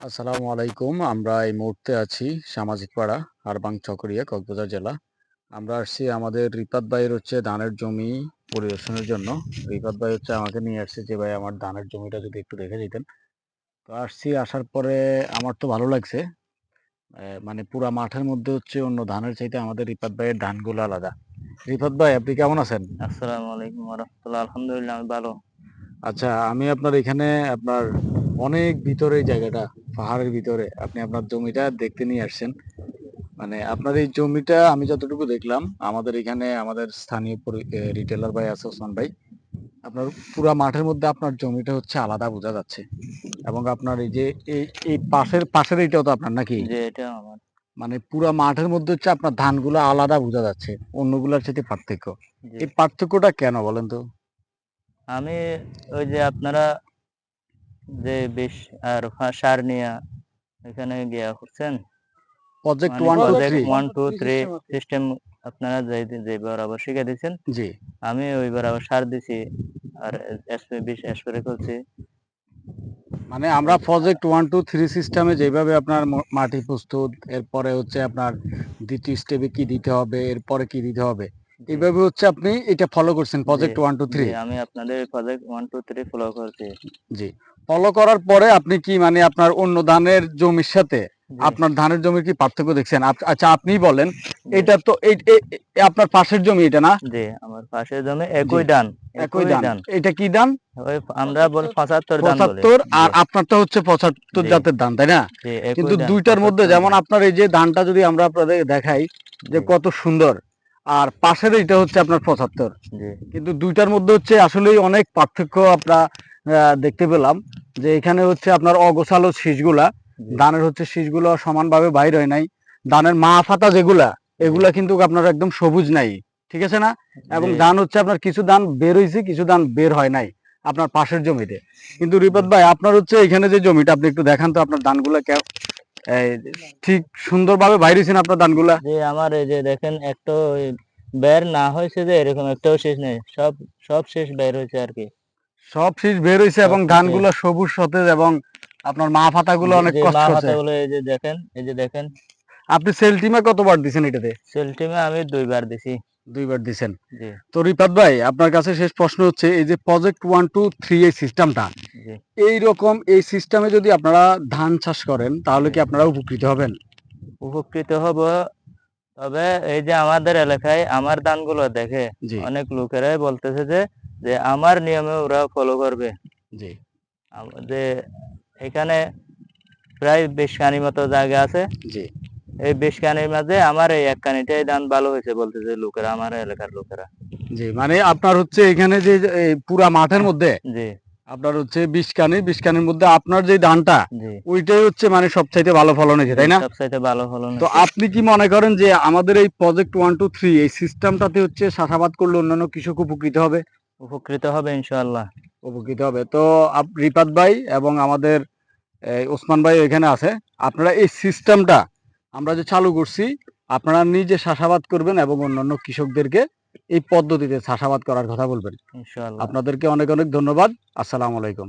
আসসালামু আলাইকুম। আমরা এই মুহূর্তে আছি সামাজিক পাড়া হারবাং চকরিয়া কক্সবাজার জেলা। আমরা আসছি আমাদের রিপাত ভাইয়ের হচ্ছে ধানের জমি পরিদর্শনের জন্য। রিপাত ভাই হচ্ছে আমাকে নিয়ে আসছে যে ভাই আমার ধানের জমিটা যদি একটু দেখে দিতেন। তো আসছি আসার পরে আমার তো ভালো লাগছে। মানে পুরা মাঠের মধ্যে হচ্ছে অন্য ধানের চাইতে আমাদের রিপাত ভাইয়ের ধানগুলো আলাদা। রিপাত ভাই আপনি কেমন আছেন? আসসালামু আলাইকুম রহমতুল্লাহ। আলহামদুলিল্লাহ আমি ভালো। আচ্ছা আমি আপনার এখানে আপনার অনেক ভিতরে জায়গাটা পাহাড়ের ভিতরে আপনি আপনার জমিটা দেখতে নিয়ে আসছেন। মানে আপনার এই জমিটা আমি যতটুকু দেখলাম আমাদের এখানে আমাদের স্থানীয় রিটেলার ভাই আছে ওসমান ভাই আপনার পুরা মাঠের মধ্যে আপনার জমিটা হচ্ছে আলাদা বোঝা যাচ্ছে। এবং আপনার এই যে এই পাশের পাশের এইটাও তো আপনার নাকি? যে এটা মানে পুরা মাঠের মধ্যে হচ্ছে আপনার ধানগুলো আলাদা বোঝা যাচ্ছে অন্যগুলোর সাথে পার্থক্য। এই পার্থক্যটা কেন বলেন তো? আমি ওই যে আপনারা যে বিষ আর সার নিয়ে এখানে গিয়া করছেন। Project one two three one two three system আপনারা যে যে বরাবর শিখে দিয়েছেন। জি। আমি ওই বরাবর সার দিছি আর স্প্রে বিষ স্প্রে করছি। মানে আমরা প্রজেক্ট ওয়ান টু থ্রি সিস্টেমে যেভাবে আপনার মাটি প্রস্তুত এরপরে হচ্ছে আপনার দ্বিতীয় স্টেপে কি দিতে হবে এরপরে কি দিতে হবে। এইভাবে হচ্ছে আপনি এটা ফলো করছেন প্রজেক্ট ওয়ান টু থ্রি আমি আপনাদের project one two three follow করছি। জি। ফলো করার পরে আপনি কি মানে আপনার অন্য ধানের জমির সাথে আপনার ধানের জমির কি পার্থক্য দেখছেন? আচ্ছা আপনি বলেন এটা তো আপনার পাশের জমি এটা না? জি আমার পাশের জমি একই ডান একই ধান। এটা কি ধান? আমরা বল পঁচাত্তর। ধান বলি। পঁচাত্তর আর জি, আপনারটা হচ্ছে পঁচাত্তর জি। জাতের ধান তাই না? কিন্তু দুইটার মধ্যে যেমন আপনার এই যে ধানটা যদি আমরা আপনাদের দেখাই যে কত সুন্দর আর পাশের এটা হচ্ছে আপনার পঁচাত্তর। কিন্তু দুইটার মধ্যে হচ্ছে আসলেই অনেক পার্থক্য আমরা দেখতে পেলাম যে এখানে হচ্ছে আপনার অগোছালো শীষগুলা ধানের হচ্ছে শীষগুলো সমানভাবে বাইর হয় নাই। ধানের মা ফাতা যেগুলা এগুলা কিন্তু আপনার একদম সবুজ নাই ঠিক আছে না? এবং ধান হচ্ছে আপনার কিছু ধান বের হয়েছে কিছু ধান বের হয় নাই আপনার পাশের জমিতে। কিন্তু রিপত ভাই আপনার হচ্ছে এখানে যে জমিটা আপনি একটু দেখান তো আপনার ধানগুলা ঠিক সুন্দরভাবে বাইর হয়েছেন আপনার ধানগুলা। যে আমার এই যে দেখেন একটা বের না হয়েছে যে এরকম একটাও শেষ নেই। সব সব শেষ বের হয়েছে আর কি। সব শেষ বের হয়েছে এবং ধানগুলো সবুজ সতেজ এবং আপনার মা ফাতাগুলো অনেক কষ্ট হচ্ছে। এই যে দেখেন এই যে দেখেন আপনি সেল টিমে কতবার দিছেন এটাতে? সেলটিমে আমি দুইবার দিছি। দুইবার দিছেন। জি। তো রিপাত ভাই আপনার কাছে শেষ প্রশ্ন হচ্ছে এই যে প্রজেক্ট ওয়ান টু থ্রি এই সিস্টেমটা এই রকম এই সিস্টেমে যদি আপনারা ধান চাষ করেন তাহলে কি আপনারা উপকৃত হবেন? উপকৃত হব তবে এই যে আমাদের এলাকায় আমার ধানগুলো দেখে অনেক লোকেরাই বলতেছে যে যে আমার নিয়মে ওরা ফলো করবে। জি। যে এখানে প্রায় বেশ কানি মতো জায়গা আছে। জি। এই বেশ কানির মাঝে আমার এই এক কানিটাই ধান ভালো হয়েছে বলতেছে লোকেরা আমার এলাকার লোকেরা। জি মানে আপনার হচ্ছে এখানে যে পুরা মাঠের মধ্যে জি। আপনার হচ্ছে বিশ কানি বিশ কানির মধ্যে আপনার যে ধানটা ওইটাই হচ্ছে মানে সবচাইতে ভালো ফলন হয়েছে তাই না? সবচাইতে ভালো হলো না তো আপনি কি মনে করেন যে আমাদের এই প্রজেক্ট ওয়ান টু থ্রি এই সিস্টেমটাতে হচ্ছে চাষাবাদ করলে অন্যান্য কৃষক উপকৃত হবে? উপকৃত হবে ইনশাআল্লাহ। উপকৃত হবে। তো রিপাত ভাই এবং আমাদের এই, ওসমান ভাই এখানে আছে। আপনারা এই সিস্টেমটা আমরা যে চালু করছি আপনারা নিজে চাষাবাদ করবেন এবং অন্যান্য কৃষকদেরকে এই পদ্ধতিতে চাষাবাদ করার কথা বলবেন। আপনাদেরকে অনেক অনেক ধন্যবাদ। আসসালামু আলাইকুম।